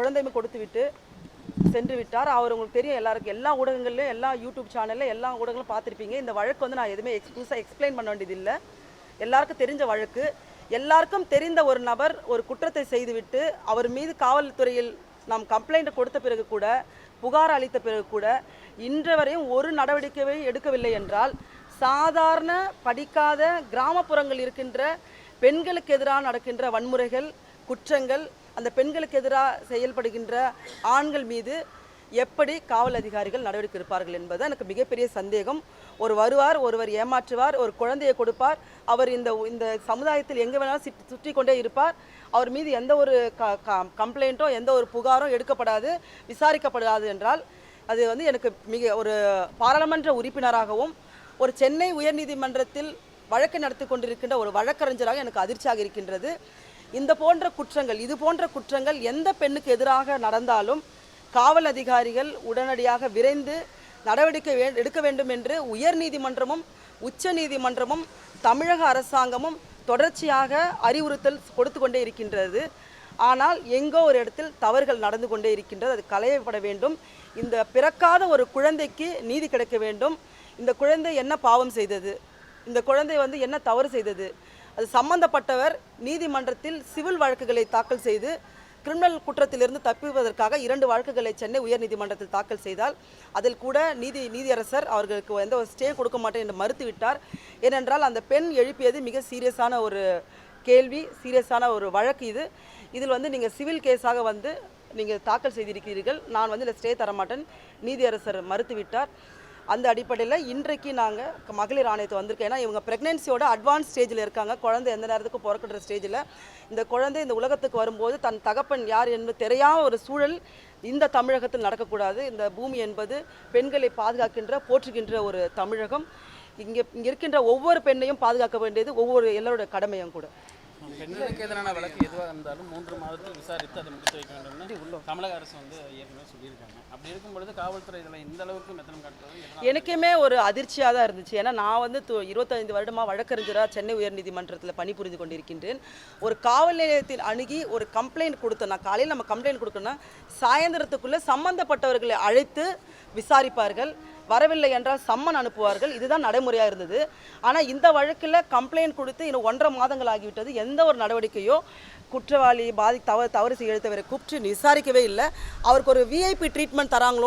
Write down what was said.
குழந்தையுமே கொடுத்து விட்டு சென்று விட்டார் அவர் உங்களுக்கு தெரியும் எல்லாருக்கும் எல்லா ஊடகங்கள்லையும் எல்லா யூடியூப் சேனல்ல எல்லா ஊடகங்களும் பார்த்துருப்பீங்க. இந்த வழக்கு வந்து நான் எதுவுமே எக்ஸ்க்ளூஸாக எக்ஸ்பிளைன் பண்ண வேண்டியதில்லை. எல்லாருக்கும் தெரிஞ்ச வழக்கு. எல்லாருக்கும் தெரிந்த ஒரு நபர் ஒரு குற்றத்தை செய்துவிட்டு அவர் மீது காவல்துறையில் நாம் கம்ப்ளைண்ட் கொடுத்த பிறகு கூட புகார் அளித்த பிறகு கூட இன்று வரையும் ஒரு நடவடிக்கையை எடுக்கவில்லை என்றால் சாதாரண படிக்காத கிராமப்புறங்கள் இருக்கின்ற பெண்களுக்கு எதிராக நடக்கின்ற வன்முறைகள் குற்றங்கள் அந்த பெண்களுக்கு எதிராக செயல்படுகின்ற ஆண்கள் மீது எப்படி காவல் அதிகாரிகள் நடவடிக்கை எடுப்பார்கள் என்பது எனக்கு மிகப்பெரிய சந்தேகம். ஒரு வருவார் ஒருவர் ஏமாற்றுவார் ஒரு குழந்தையை கொடுப்பார் அவர் இந்த இந்த சமுதாயத்தில் எங்கே வேணாலும் சுற்றி சுற்றி கொண்டே இருப்பார். அவர் மீது எந்த ஒரு க கம்ப்ளைண்ட்டோ எந்த ஒரு புகாரோ எடுக்கப்படாது விசாரிக்கப்படாது என்றால் அது வந்து எனக்கு மிக ஒரு பாராளுமன்ற உறுப்பினராகவும் ஒரு சென்னை உயர்நீதிமன்றத்தில் வழக்கு நடத்தி கொண்டிருக்கின்ற ஒரு வழக்கறிஞராக எனக்கு அதிர்ச்சியாக இருக்கின்றது. இந்த போன்ற குற்றங்கள் இது போன்ற குற்றங்கள் எந்த பெண்ணுக்கு எதிராக நடந்தாலும் காவல் அதிகாரிகள் உடனடியாக விரைந்து நடவடிக்கை எடுக்க வேண்டும் என்று உயர்நீதிமன்றமும் உச்ச நீதிமன்றமும் தமிழக அரசாங்கமும் தொடர்ச்சியாக அறிவுறுத்தல் கொடுத்து கொண்டே இருக்கின்றது. ஆனால் எங்கோ ஒரு இடத்தில் தவறுகள் நடந்து கொண்டே இருக்கின்றது. அது களையப்பட வேண்டும். இந்த பிறக்காத ஒரு குழந்தைக்கு நீதி கிடைக்க வேண்டும். இந்த குழந்தை என்ன பாவம் செய்தது? இந்த குழந்தை வந்து என்ன தவறு செய்தது? அது சம்பந்தப்பட்டவர் நீதிமன்றத்தில் சிவில் வழக்குகளை தாக்கல் செய்து கிரிமினல் குற்றத்திலிருந்து தப்பிப்பதற்காக இரண்டு வழக்குகளை சென்னை உயர்நீதிமன்றத்தில் தாக்கல் செய்தால் அதில் கூட நீதி நீதியரசர் அவர்களுக்கு எந்த ஒரு ஸ்டே கொடுக்க மாட்டேன் என்று மறுத்துவிட்டார். ஏனென்றால் அந்த பெண் எழுப்பியது மிக சீரியஸான ஒரு கேள்வி சீரியஸான ஒரு வழக்கு இது. இதில் வந்து நீங்கள் சிவில் கேஸாக வந்து நீங்கள் தாக்கல் செய்திருக்கிறீர்கள். நான் வந்து இந்த ஸ்டே தரமாட்டேன். நீதியரசர் மறுத்துவிட்டார். அந்த அடிப்படையில் இன்றைக்கு நாங்கள் மகளிர் ஆணையத்தை வந்திருக்கோம். ஏன்னா இவங்க ப்ரெக்னென்சியோட அட்வான்ஸ் ஸ்டேஜில் இருக்காங்க. குழந்தை எந்த நேரத்துக்கு பிறக்கின்ற ஸ்டேஜில் இந்த குழந்தை இந்த உலகத்துக்கு வரும்போது தன் தகப்பன் யார் என்று தெரியாத ஒரு சூழல் இந்த தமிழகத்தில் நடக்கக்கூடாது. இந்த பூமி என்பது பெண்களை பாதுகாக்கின்ற போற்றுகின்ற ஒரு தமிழகம். இங்கே இங்கே இருக்கின்ற ஒவ்வொரு பெண்ணையும் பாதுகாக்க வேண்டியது ஒவ்வொரு எல்லாரோட கடமையும் கூட. பெண்களுக்கு எதிரான வழக்கு எதுவாக இருந்தாலும் மூன்று மாதத்தில் விசாரித்து அதை முடித்து வைக்க வேண்டும்னு தமிழக அரசு வந்து ஏற்கனவே சொல்லியிருக்காங்க. அப்படி இருக்கும் பொழுது காவல்துறை இதில் இந்த அளவுக்கு மெத்தனம் காட்டுறது எனக்குமே ஒரு அதிர்ச்சியாக தான் இருந்துச்சு. ஏன்னா நான் வந்து இருபத்தைந்து வருடமாக வழக்கறிஞராக சென்னை உயர்நீதிமன்றத்தில் பணிபுரிந்து கொண்டிருக்கின்றேன். ஒரு காவல் நிலையத்தில் அணுகி ஒரு கம்ப்ளைண்ட் கொடுத்தோம் நான் காலையில் நம்ம கம்ப்ளைண்ட் கொடுக்கணும்னா சாயந்தரத்துக்குள்ளே சம்பந்தப்பட்டவர்களை அழைத்து விசாரிப்பார்கள். வரவில்லை என்றால் சம்மன் அனுப்புவார்கள். இதுதான் நடைமுறையாக இருந்தது. ஆனால் இந்த வழக்கில் கம்ப்ளைண்ட் கொடுத்து இன்னும் ஒன்றரை மாதங்கள் ஆகிவிட்டது. எந்த ஒரு நடவடிக்கையோ குற்றவாளி பாதி தவறு தவறு செய்ய கூப்பிட்டு விசாரிக்கவே இல்லை. அவருக்கு ஒரு விஐபி ட்ரீட்மெண்ட் தராங்களோ